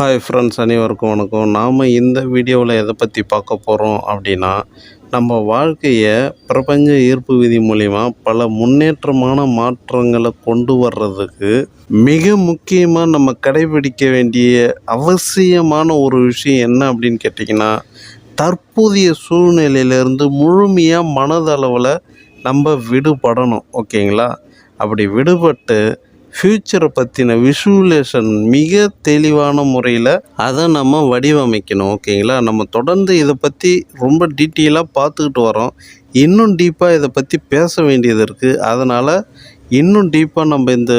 Hi friends அனைவருக்கும் வணக்கம். நாம் இந்த வீடியோவில் எதை பற்றி பார்க்க போகிறோம் அப்படின்னா நம்ம வாழ்க்கையை பிரபஞ்ச ஈர்ப்பு விதி மூலிமா பல முன்னேற்றமான மாற்றங்களை கொண்டு வர்றதுக்கு மிக முக்கியமாக நம்ம கடைபிடிக்க வேண்டிய அவசியமான ஒரு விஷயம் என்ன அப்படின்னு கேட்டிங்கன்னா தற்போதைய சூழ்நிலையிலேருந்து முழுமையாக மனதளவில் நம்ம விடுபடணும். ஓகேங்களா அப்படி விடுபட்டு ஃப்யூச்சரை பற்றின விஷுவலேஷன் மிக தெளிவான முறையில் அதை நம்ம வடிவமைக்கணும் ஓகேங்களா? நம்ம தொடர்ந்து இதை பற்றி ரொம்ப டீட்டெயிலாக பார்த்துக்கிட்டு வரோம். இன்னும் டீப்பாக இதை பற்றி பேச வேண்டியது இருக்குது அதனால் இன்னும் டீப்பாக நம்ம இந்த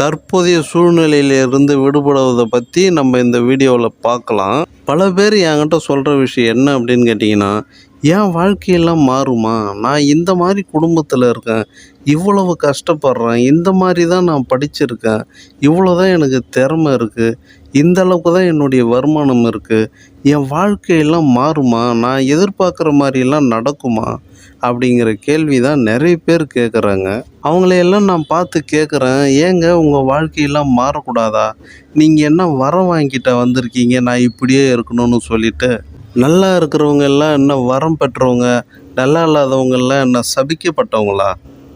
தற்போதைய சூழ்நிலையிலிருந்து விடுபடுவதை பற்றி நம்ம இந்த வீடியோவில் பார்க்கலாம். பல பேர் என்கிட்ட சொல்கிற விஷயம் என்ன அப்படின்னு கேட்டிங்கன்னா என் வாழ்க்கையெல்லாம் மாறுமா? நான் இந்த மாதிரி குடும்பத்தில் இருக்கேன். இவ்வளவு கஷ்டப்படுறேன் இந்த மாதிரி தான் நான் படிச்சிருக்கேன் இவ்வளோ தான் எனக்கு திறமை இருக்குது இந்த அளவுக்கு தான் என்னுடைய வருமானம் இருக்குது என் வாழ்க்கையெல்லாம் மாறுமா நான் எதிர்பார்க்குற மாதிரிலாம் நடக்குமா அப்படிங்கிற கேள்வி தான் நிறைய பேர் கேட்குறாங்க அவங்களையெல்லாம் நான் பார்த்து கேட்குறேன் ஏங்க உங்கள் வாழ்க்கையெல்லாம் மாறக்கூடாதா நீங்கள் என்ன வரம் வாங்கிட்ட வந்திருக்கீங்க நான் இப்படியே இருக்கணும்னு சொல்லிட்டு நல்லா இருக்கிறவங்க எல்லாம் என்ன வரம் பெற்றவங்க நல்லா இல்லாதவங்கெல்லாம் என்ன சபிக்கப்பட்டவங்களா?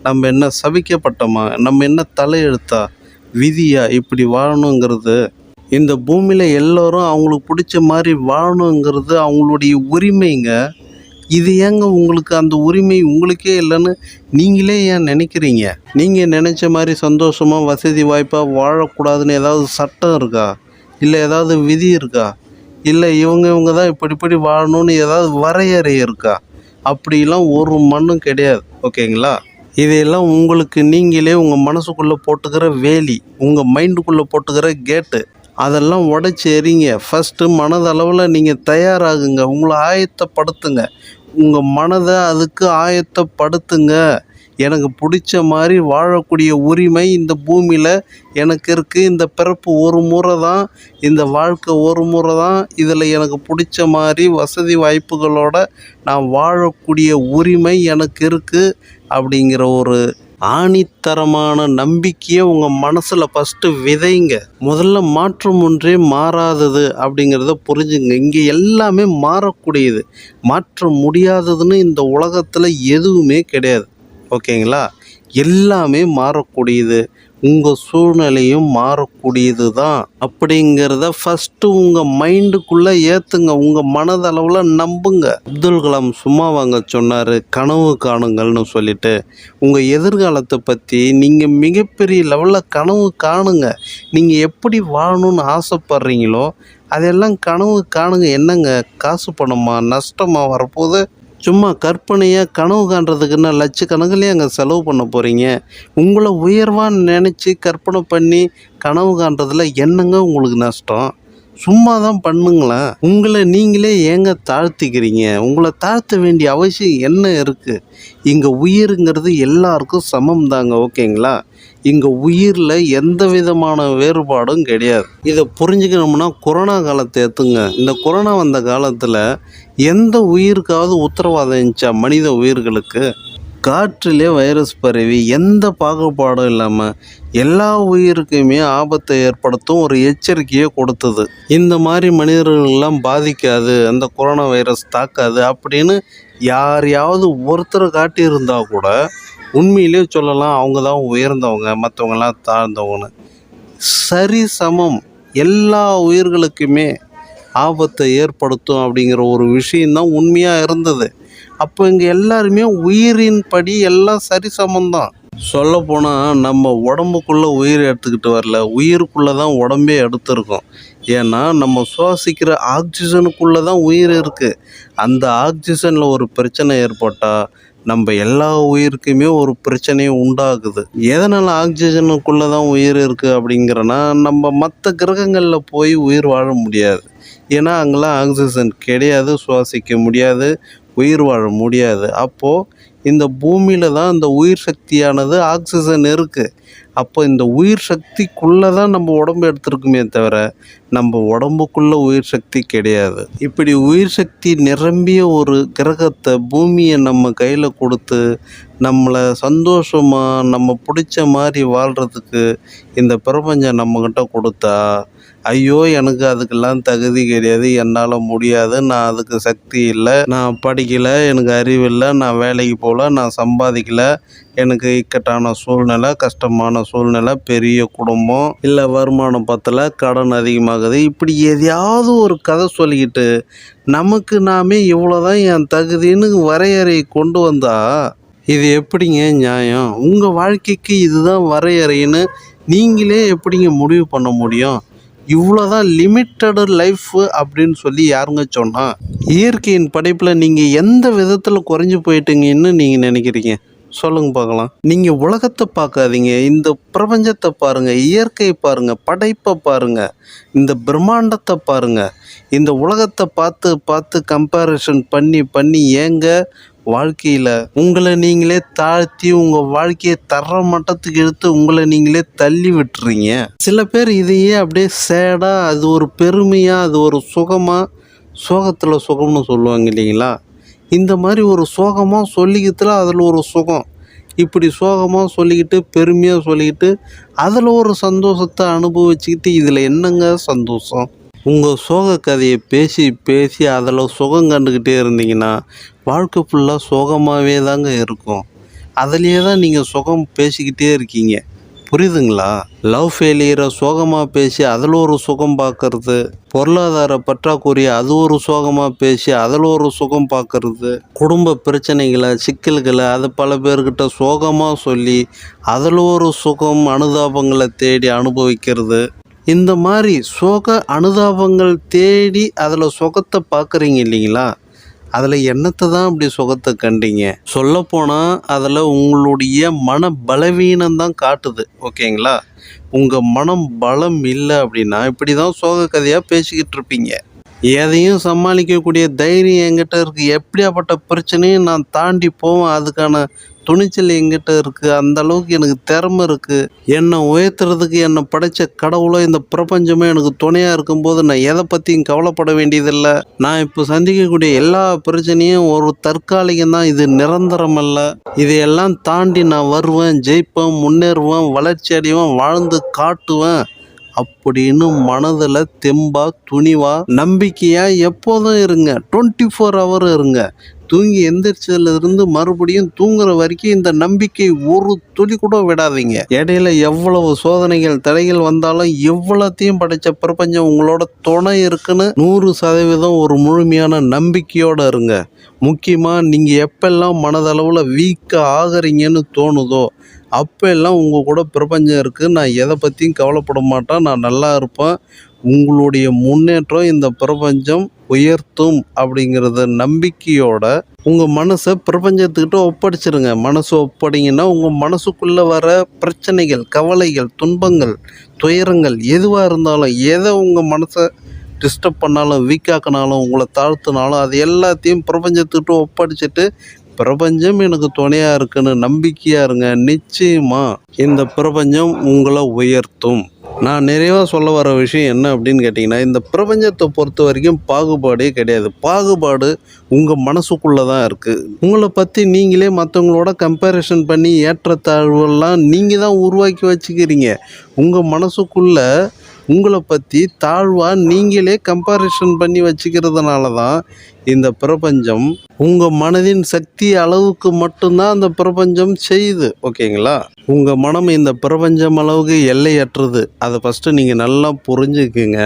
நம்ம என்ன சபிக்கப்பட்டோமா? நம்ம என்ன தலையெழுத்தா? விதியா? இப்படி வாழணுங்கிறது. இந்த பூமியில் எல்லோரும் அவங்களுக்கு பிடிச்ச மாதிரி வாழணுங்கிறது அவங்களுடைய உரிமைங்க. இது ஏங்க உங்களுக்கு அந்த உரிமை உங்களுக்கே இல்லைன்னு நீங்களே ஏன் நினைக்கிறீங்க? நீங்கள் நினச்ச மாதிரி சந்தோஷமாக வசதி வாய்ப்பாக வாழக்கூடாதுன்னு ஏதாவது சட்டம் இருக்கா? இல்லை ஏதாவது விதி இருக்கா? இல்லை இவங்க இவங்க தான் இப்படி இப்படி வாழணும்னு ஏதாவது வரையறை இருக்கா? அப்படிலாம் ஒரு மண்ணும் கிடையாது. ஓகேங்களா? இதையெல்லாம் உங்களுக்கு நீங்களே உங்கள் மனசுக்குள்ளே போட்டுக்கிற வேலி உங்கள் மைண்டுக்குள்ளே போட்டுக்கிற கேட்டு. அதெல்லாம் உடச்சி எறிங்க. ஃபஸ்ட்டு மனதளவில் நீங்கள் தயாராகுங்க. உங்களை ஆயத்தப்படுத்துங்க. உங்கள் மனதை அதுக்கு ஆயத்தப்படுத்துங்க. எனக்கு பிடிச்ச மாதிரி வாழக்கூடிய உரிமை இந்த பூமியில் எனக்கு இருக்குது இந்த பிறப்பு ஒரு முறை தான் இந்த வாழ்க்கை ஒரு முறை தான். இதில் எனக்கு பிடிச்ச மாதிரி வசதி வாய்ப்புகளோட நான் வாழக்கூடிய உரிமை எனக்கு இருக்குது அப்படிங்கிற ஒரு ஆணித்தரமான நம்பிக்கையை உங்கள் மனசில் ஃபஸ்ட்டு விதைங்க. முதல்ல மாற்றம் ஒன்றே மாறாதது அப்படிங்கிறத புரிஞ்சுங்க. இங்கே எல்லாமே மாறக்கூடியது. மாற்ற முடியாததுன்னு இந்த உலகத்தில் எதுவுமே கிடையாது. ஓகேங்களா? எல்லாமே மாறக்கூடியது. உங்கள் சூழ்நிலையும் மாறக்கூடியது தான் அப்படிங்கிறத ஃபஸ்ட்டு உங்கள் மைண்டுக்குள்ளே ஏற்றுங்க உங்கள் மனதளவில் நம்புங்க. அப்துல் கலாம் சும்மா வாங்க சொன்னார் கனவு காணுங்கள்னு சொல்லிட்டு. உங்கள் எதிர்காலத்தை பற்றி நீங்கள் மிகப்பெரிய லெவலில் கனவு காணுங்க. நீங்கள் எப்படி வாழணும்னு ஆசைப்படுறீங்களோ அதெல்லாம் கனவு காணுங்க. என்னங்க? காசு பணமா? நஷ்டமாக வரப்போகுது? சும்மா கற்பனையாக கனவு காண்றதுக்குன்னா லட்சக்கணக்கிலே அங்கே செலவு பண்ண போகிறீங்க உங்களை உயர்வான்னு நினச்சி கற்பனை பண்ணி கனவு காண்றதுல என்னங்க உங்களுக்கு நஷ்டம்? சும்மா தான் பண்ணுங்களேன். உங்களை நீங்களே ஏங்க தாழ்த்திக்கிறீங்க? உங்களை தாழ்த்த வேண்டிய அவசியம் என்ன இருக்குது இங்கே உயிருங்கிறது எல்லாருக்கும் சமம் தாங்க ஓகேங்களா? இங்கே உயிரில் எந்த விதமான வேறுபாடும் கிடையாது. இதை புரிஞ்சுக்கணும்னா கொரோனா காலத்தை ஏற்றுங்க இந்த கொரோனா வந்த காலத்தில் எந்த உயிருக்காவது உத்தரவாதம் இருந்துச்சா? மனித உயிர்களுக்கு? காற்றிலே வைரஸ் பரவி எந்த பாகுபாடும் இல்லாமல் எல்லா உயிருக்குமே ஆபத்தை ஏற்படுத்தும் ஒரு எச்சரிக்கையை கொடுத்தது. இந்த மாதிரி மனிதர்கள்லாம் பாதிக்காது அந்த கொரோனா வைரஸ் தாக்காது அப்படின்னு யாரையாவது ஒருத்தரை காட்டியிருந்தா கூட உண்மையிலே சொல்லலாம் அவங்க தான் உயர்ந்தவங்க மற்றவங்களாம் தாழ்ந்தவங்கன்னு. சரி சமம். எல்லா உயிர்களுக்குமே ஆபத்தை ஏற்படுத்தும் அப்படிங்கிற ஒரு விஷயந்தான் உண்மையாக இருந்தது. அப்போ இங்கே எல்லாருமே உயிரின் படி எல்லாம் சரிசமம்தான் சொல்லப்போனால் நம்ம உடம்புக்குள்ளே உயிர் எடுத்துக்கிட்டு வரல. உயிருக்குள்ளே தான் உடம்பே எடுத்துருக்கோம். ஏன்னா நம்ம சுவாசிக்கிற ஆக்சிஜனுக்குள்ளே தான் உயிர் இருக்குது அந்த ஆக்சிஜனில் ஒரு பிரச்சனை ஏற்பட்டால் நம்ம எல்லா உயிருக்குமே ஒரு பிரச்சனையை உண்டாகுது. எதனால் ஆக்சிஜனுக்குள்ளே தான் உயிர் இருக்குது அப்படிங்கிறனா நம்ம மற்ற கிரகங்களில் போய் உயிர் வாழ முடியாது. ஏன்னா அங்கெல்லாம் ஆக்சிஜன் கிடையாது சுவாசிக்க முடியாது உயிர் வாழ முடியாது. அப்போது இந்த பூமியில் தான் இந்த உயிர் சக்தியானது ஆக்சிஜன் இருக்குது அப்போ இந்த உயிர் சக்திக்குள்ளே தான் நம்ம உடம்பு எடுத்திருக்குமே தவிர நம்ம உடம்புக்குள்ளே உயிர் சக்தி கிடையாது. இப்படி உயிர் சக்தி நிரம்பிய ஒரு கிரகத்தை பூமியை நம்ம கையில் கொடுத்து நம்மளை சந்தோஷமாக நம்ம பிடிச்ச மாதிரி வாழ்கிறதுக்கு இந்த பிரபஞ்சம் நம்மக்கிட்ட கொடுத்தா ஐயோ எனக்கு அதுக்கெல்லாம் தகுதி கிடையாது என்னால் முடியாது நான் அதுக்கு சக்தி இல்லை நான் படிக்கலை எனக்கு அறிவு இல்லை நான் வேலைக்கு போகல நான் சம்பாதிக்கலை எனக்கு இக்கட்டான சூழ்நிலை கஷ்டமான சூழ்நிலை பெரிய குடும்பம் இல்லை வருமானம் பத்தலை கடன் அதிகமாகுது. இப்படி எதையாவது ஒரு கதை சொல்லிக்கிட்டு நமக்கு நாமே இவ்வளோதான் என் தகுதின்னு வரையறை கொண்டு வந்தா இது எப்படிங்க நியாயம்? உங்கள் வாழ்க்கைக்கு இதுதான் வரையறைன்னு நீங்களே எப்படிங்க முடிவு பண்ண முடியும்? இவ்வளோதான் லிமிட்டடு லைஃப் அப்படின்னு சொல்லி யாருங்க சொன்னால் இயற்கையின் படைப்பில் நீங்கள் எந்த விதத்தில் குறைஞ்சி போயிட்டீங்கன்னு நீங்கள் நினைக்கிறீங்க? சொல்லுங்க பார்க்கலாம். நீங்கள் உலகத்தை பார்க்காதீங்க. இந்த பிரபஞ்சத்தை பாருங்க. இயற்கை பாருங்க. படைப்பை பாருங்க. இந்த பிரம்மாண்டத்தை பாருங்க. இந்த உலகத்தை பார்த்து பார்த்து கம்பேரிஷன் பண்ணி பண்ணி ஏங்க வாழ்க்கையில்? உங்களை நீங்களே தாழ்த்தி உங்கள் வாழ்க்கையை தர மட்டத்துக்கு எடுத்து உங்களை நீங்களே தள்ளி விட்டுறீங்க. சில பேர் இதையே அப்படியே சேடாக அது ஒரு பெருமையாக அது ஒரு சுகமாக சோகத்தில் சுகம்னு சொல்லுவாங்க இல்லைங்களா? இந்த மாதிரி ஒரு சோகமாக சொல்லிக்கிறதுல அதில் ஒரு சுகம். இப்படி சோகமாக சொல்லிக்கிட்டு பெருமையாக சொல்லிக்கிட்டு அதில் ஒரு சந்தோஷத்தை அனுபவிச்சுக்கிட்டு இதில் என்னங்க சந்தோஷம்? உங்கள் சோக கதையை பேசி பேசி அதில் சுகம் கண்டுக்கிட்டே இருந்தீங்கன்னா வாழ்க்கை ஃபுல்லாக சோகமாகவே தாங்க இருக்கும். அதுலேயே தான் நீங்கள் சுகம் பேசிக்கிட்டே இருக்கீங்க. புரியுதுங்களா? லவ் ஃபெயிலியரை சோகமாக பேசி அதில் ஒரு சுகம் பார்க்கறது பொருளாதார பற்றாக்குறையை அது ஒரு சோகமாக பேசி அதில் ஒரு சுகம் பார்க்கறது குடும்ப பிரச்சனைகளை சிக்கல்களை அதை பல பேர்கிட்ட சோகமாக சொல்லி அதில் ஒரு சுகம் அனுதாபங்களை தேடி அனுபவிக்கிறது. இந்த மாதிரி சோக அனுதாபங்கள் தேடி அதில் சுகத்தை பார்க்குறீங்க இல்லைங்களா? அதில் என்னத்தை தான் அப்படி சுகத்தை கண்டீங்க? சொல்லப்போனால் அதில் உங்களுடைய மன பலவீனம் தான் காட்டுது ஓகேங்களா? உங்கள் மனம் பலம் இல்லை அப்படின்னா இப்படி தான் சோக கதையாக பேசிக்கிட்டு இருப்பீங்க. எதையும் சமாளிக்கக்கூடிய தைரியம் என்கிட்ட இருக்குது எப்படியாப்பட்ட பிரச்சனையும் நான் தாண்டி போவேன். அதுக்கான துணிச்சல் எங்கிட்ட இருக்குது அந்த அளவுக்கு எனக்கு திறமை இருக்குது என்னை உயர்த்துறதுக்கு என்னை படைச்ச கடவுளோ இந்த பிரபஞ்சமே எனக்கு துணையாக இருக்கும்போது நான் எதை பற்றியும் கவலைப்பட வேண்டியதில்லை. நான் இப்போ சந்திக்கக்கூடிய எல்லா பிரச்சனையும் ஒரு தற்காலிகம் தான். இது நிரந்தரம் அல்ல. இதையெல்லாம் தாண்டி நான் வருவேன் ஜெயிப்பேன் முன்னேறுவேன் வளர்ச்சி அடைவேன் வாழ்ந்து காட்டுவேன் அப்படின்னு மனதில் தெம்பா துணிவா நம்பிக்கையாக எப்போதும் இருங்க. டுவெண்ட்டி ஃபோர் ஹவர் இருங்க. தூங்கி எந்திரிச்சதுலேருந்து மறுபடியும் தூங்குற வரைக்கும் இந்த நம்பிக்கை ஒரு துளி கூட விடாதீங்க. இடையில எவ்வளவு சோதனைகள் தடைகள் வந்தாலும் எவ்வளோத்தையும் படைச்ச பிரபஞ்சம் உங்களோட துணை இருக்குன்னு நூறு சதவீதம் ஒரு முழுமையான நம்பிக்கையோடு இருங்க. முக்கியமாக நீங்கள் எப்பெல்லாம் மனதளவில் வீக்காக ஆகிறீங்கன்னு தோணுதோ அப்போ எல்லாம் உங்கள் கூட பிரபஞ்சம் இருக்குது நான் எதை பற்றியும் கவலைப்பட மாட்டேன். நான் நல்லா இருப்பேன். உங்களுடைய முன்னேற்றம் இந்த பிரபஞ்சம் உயர்த்தும் அப்படிங்கிறத நம்பிக்கையோட உங்கள் மனசை பிரபஞ்சத்துக்கிட்ட ஒப்படைச்சிருங்க. மனசை ஒப்படைங்கன்னா உங்கள் மனசுக்குள்ளே வர பிரச்சனைகள் கவலைகள் துன்பங்கள் துயரங்கள் எதுவாக இருந்தாலும் எதை உங்கள் மனசை டிஸ்டர்ப் பண்ணாலும் வீக்காக்கினாலும் உங்களை தாழ்த்தினாலும் அது எல்லாத்தையும் பிரபஞ்சத்துக்கிட்ட ஒப்படைச்சிட்டு பிரபஞ்சம் எனக்கு துணையாக இருக்குன்னு நம்பிக்கையாக இருங்க. நிச்சயமாக இந்த பிரபஞ்சம் உங்களை உயர்த்தும். நான் நிறைவாக சொல்ல வர விஷயம் என்ன அப்படின்னு கேட்டிங்கன்னா இந்த பிரபஞ்சத்தை பொறுத்த வரைக்கும் பாகுபாடே கிடையாது. பாகுபாடு உங்கள் மனசுக்குள்ளே தான் இருக்குது உங்களை பற்றி நீங்களே மற்றவங்களோட கம்பேரிஷன் பண்ணி ஏற்றத்தாழ்வுலாம் நீங்கள் தான் உருவாக்கி வச்சுக்கிறீங்க. உங்கள் மனசுக்குள்ளே உங்களை பற்றி தாழ்வாக நீங்களே கம்பாரிசன் பண்ணி வச்சுக்கிறதுனால தான் இந்த பிரபஞ்சம் உங்கள் மனதின் சக்தி அளவுக்கு மட்டும்தான் அந்த பிரபஞ்சம் செய்யுது ஓகேங்களா? உங்கள் மனம் இந்த பிரபஞ்சம் அளவுக்கு எல்லையற்றது. அதை ஃபஸ்ட்டு நீங்கள் நல்லா புரிஞ்சுக்குங்க.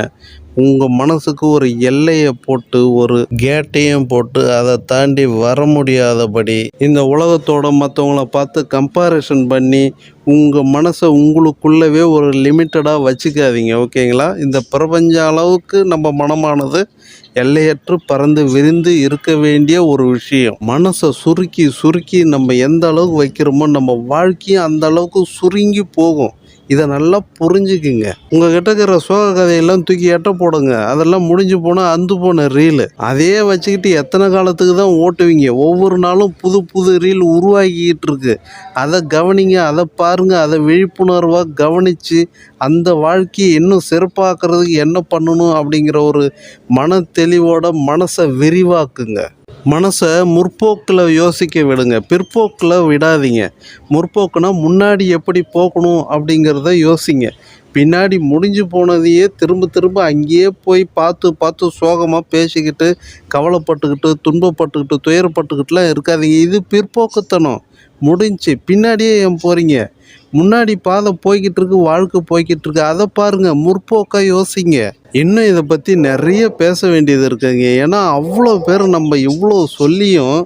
உங்கள் மனசுக்கு ஒரு எல்லையை போட்டு ஒரு கேட்டையும் போட்டு அதை தாண்டி வர முடியாதபடி இந்த உலகத்தோட மற்றவங்கள பார்த்து கம்பாரிசன் பண்ணி உங்கள் மனசை உங்களுக்குள்ளவே ஒரு லிமிட்டடாக வச்சுக்காதீங்க ஓகேங்களா? இந்த பிரபஞ்ச அளவுக்கு நம்ம மனமானது எல்லையற்று பறந்து விரிந்து இருக்க வேண்டிய ஒரு விஷயம். மனசை சுருக்கி சுருக்கி நம்ம எந்த அளவுக்கு வைக்கிறோமோ நம்ம வாழ்க்கையும் அந்த அளவுக்கு சுருங்கி போகும். இதை நல்லா புரிஞ்சுக்குங்க. உங்ககிட்ட இருக்கிற சோக கதையெல்லாம் தூக்கி எட்ட போடுங்க. அதெல்லாம் முடிஞ்சு போனால் அந்து போன ரீலு. அதே வச்சுக்கிட்டு எத்தனை காலத்துக்கு தான் ஓட்டுவீங்க? ஒவ்வொரு நாளும் புது புது ரீல் உருவாக்கிக்கிட்டு இருக்கு. அதை கவனிங்க அதை பாருங்கள் அதை விழிப்புணர்வாக கவனித்து அந்த வாழ்க்கையை இன்னும் சிறப்பாக்குறதுக்கு என்ன பண்ணணும் அப்படிங்கிற ஒரு மன தெளிவோட மனசை விரிவாக்குங்க. மனசை முற்போக்கில் யோசிக்க விடுங்க. பிற்போக்கில் விடாதீங்க. முற்போக்குனா முன்னாடி எப்படி போகணும் அப்படிங்கிறத யோசிங்க. பின்னாடி முடிஞ்சு போனதையே திரும்ப திரும்ப அங்கேயே போய் பார்த்து பார்த்து சோகமாக பேசிக்கிட்டு கவலைப்பட்டுக்கிட்டு துன்பப்பட்டுக்கிட்டு துயரப்பட்டுக்கிட்டுலாம் இருக்காதீங்க. இது பிற்போக்குத்தனம். முடிஞ்சு. பின்னாடியே ஏன் போகிறீங்க முன்னாடி பாதை போய்கிட்டு இருக்கு வாழ்க்கை போய்கிட்டு இருக்கு அதை பாருங்க முற்போக்காக யோசிங்க. இன்னும் இதை பற்றி நிறைய பேச வேண்டியது இருக்குங்க. ஏன்னா அவ்வளோ பேர் நம்ம இவ்வளோ சொல்லியும்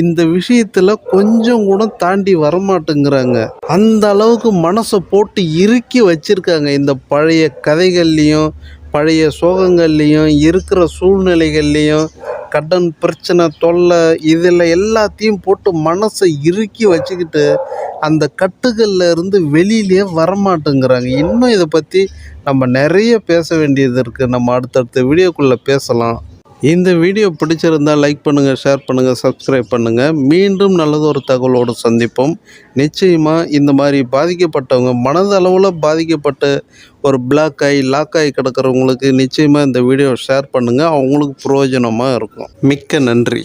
இந்த விஷயத்தில் கொஞ்சம் கூட தாண்டி வரமாட்டேங்கிறாங்க. அந்த அளவுக்கு மனசை போட்டு இறுக்கி வச்சுருக்காங்க. இந்த பழைய கதைகள்லையும் பழைய சோகங்கள்லேயும் இருக்கிற சூழ்நிலைகள்லேயும் கடன் பிரச்சனை தொல்லை இதில் எல்லாத்தையும் போட்டு மனசை இறுக்கி வச்சுக்கிட்டு அந்த கட்டுகளில் இருந்து வெளியிலே வரமாட்டேங்கிறாங்க. இன்னும் இதை பற்றி நம்ம நிறைய பேச வேண்டியது இருக்குது நம்ம அடுத்தடுத்த வீடியோக்குள்ளே பேசலாம். இந்த வீடியோ பிடிச்சிருந்தால் லைக் பண்ணுங்கள் ஷேர் பண்ணுங்கள் சப்ஸ்கிரைப் பண்ணுங்கள் மீண்டும் நல்லதொரு தகவலோடு சந்திப்போம். நிச்சயமாக இந்த மாதிரி பாதிக்கப்பட்டவங்க மனதளவில் பாதிக்கப்பட்டு ஒரு பிளாக் ஆகி லாக் ஆகி கிடக்கிறவங்களுக்கு நிச்சயமாக இந்த வீடியோ ஷேர் பண்ணுங்கள் அவங்களுக்கு பிரயோஜனமாக இருக்கும். மிக்க நன்றி.